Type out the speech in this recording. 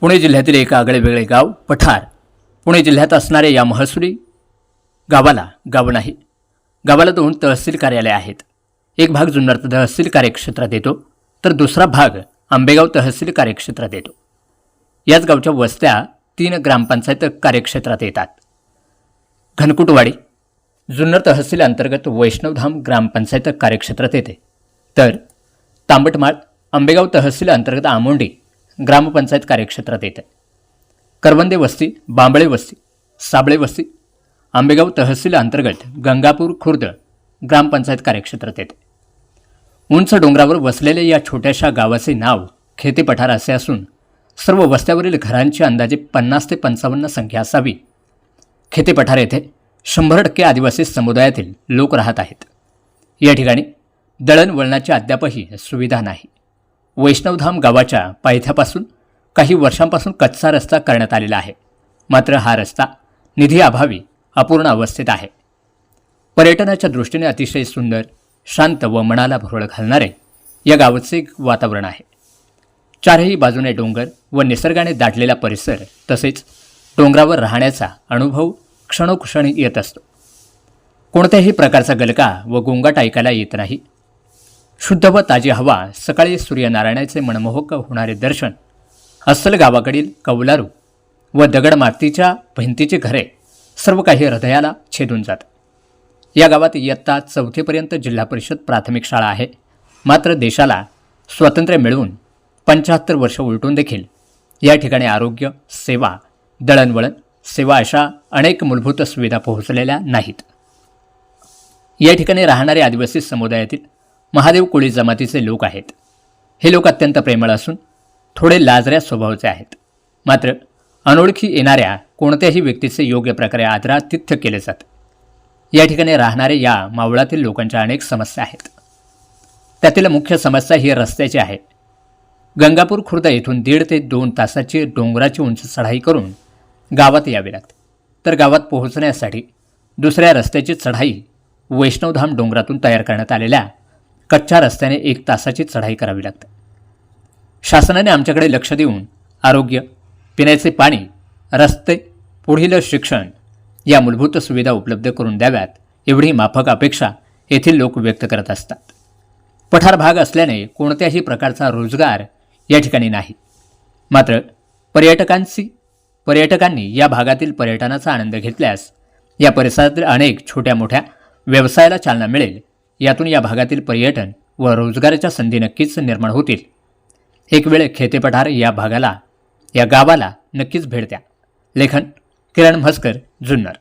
पुणे जिल्ह्यातील एक आगळेवेगळे गाव पठार. पुणे जिल्ह्यात असणाऱ्या या महसुली गावाला गाव नाही. गावाला दोन तहसील कार्यालय आहेत. एक भाग जुन्नर तहसील कार्यक्षेत्रात येतो तर दुसरा भाग आंबेगाव तहसील कार्यक्षेत्रात येतो. याच गावच्या वस्त्या तीन ग्रामपंचायत कार्यक्षेत्रात येतात. घनकुटवाडी जुन्नर तहसील अंतर्गत वैष्णवधाम ग्रामपंचायत कार्यक्षेत्रात येते. तर तांबटमाळ आंबेगाव तहसील अंतर्गत आमोंडी ग्रामपंचायत कार्यक्षेत्रात येते. करवंदे वस्ती बांबळे वस्ती साबळे वस्ती आंबेगाव तहसील अंतर्गत गंगापूर खुर्द ग्रामपंचायत कार्यक्षेत्रात येते. उंच डोंगरावर वसलेल्या या छोट्याशा गावाचे नाव खेते पठार असे असून सर्व वस्त्यावरील घरांची अंदाजे पन्नास ते पंचावन्न संख्या असावी. खेते पठार येथे शंभर टक्के आदिवासी समुदायातील लोक राहत आहेत. या ठिकाणी दळणवळणाची अद्यापही सुविधा नाही. वैष्णवधाम गावाच्या पायथ्यापासून काही वर्षांपासून कच्चा रस्ता करण्यात आलेला आहे. मात्र हा रस्ता निधी अभावी अपूर्ण अवस्थेत आहे. पर्यटनाच्या दृष्टीने अतिशय सुंदर शांत व मनाला भुरळ घालणारे या गावाचे वातावरण आहे. चारही बाजूने डोंगर व निसर्गाने दाटलेला परिसर तसेच डोंगरावर राहण्याचा अनुभव क्षणोक्षणी येत असतो. कोणत्याही प्रकारचा गलका व गोंगाट ऐकायला येत नाही. शुद्ध व ताजी हवा सकाळी सूर्यनारायणाचे मनमोहक होणारे दर्शन अस्सल गावाकडील कौलारू व दगडमातीच्या भिंतीची घरे सर्व काही हृदयाला छेदून जात. या गावात इयत्ता चौथीपर्यंत जिल्हा परिषद प्राथमिक शाळा आहे. मात्र देशाला स्वातंत्र्य मिळवून पंच्याहत्तर वर्ष उलटून देखील या ठिकाणी आरोग्य सेवा दळणवळण सेवा अशा अनेक मूलभूत सुविधा पोहोचलेल्या नाहीत. या ठिकाणी राहणारे आदिवासी समुदायातील महादेव कोळी जमातीचे लोक आहेत. हे लोक अत्यंत प्रेमळ असून थोडे लाजऱ्या स्वभावाचे आहेत. मात्र अनोळखी येणाऱ्या कोणत्याही व्यक्तीचे योग्य प्रकारे आदरातिथ्य केले जाते. या ठिकाणी राहणाऱ्या या मावळातील लोकांच्या अनेक समस्या आहेत. त्यातील मुख्य समस्या ही रस्त्याची आहे. गंगापूर खुर्द येथून दीड ते दोन तासाची डोंगराची उंच चढाई करून गावात यावे लागते. तर गावात पोहोचण्यासाठी दुसऱ्या रस्त्याची चढाई वैष्णवधाम डोंगरातून तयार करण्यात आलेल्या कच्च्या रस्त्याने एक तासाची चढाई करावी लागते. शासनाने आमच्याकडे लक्ष देऊन आरोग्य पिण्याचे पाणी रस्ते पुढील शिक्षण या मूलभूत सुविधा उपलब्ध करून द्याव्यात एवढी माफक अपेक्षा येथील लोक व्यक्त करत असतात. पठार भाग असल्याने कोणत्याही प्रकारचा रोजगार या ठिकाणी नाही. मात्र पर्यटकांची पर्यटकांनी या भागातील पर्यटनाचा आनंद घेतल्यास या परिसरातील अनेक छोट्या मोठ्या व्यवसायाला चालना मिळेल यातून या भागातील पर्यटन व रोजगाराच्या संधी नक्कीच निर्माण होतील. एक वेळ खेतेपठार या भागाला या गावाला नक्कीच भेट द्या. लेखन किरण म्हस्कर जुन्नर.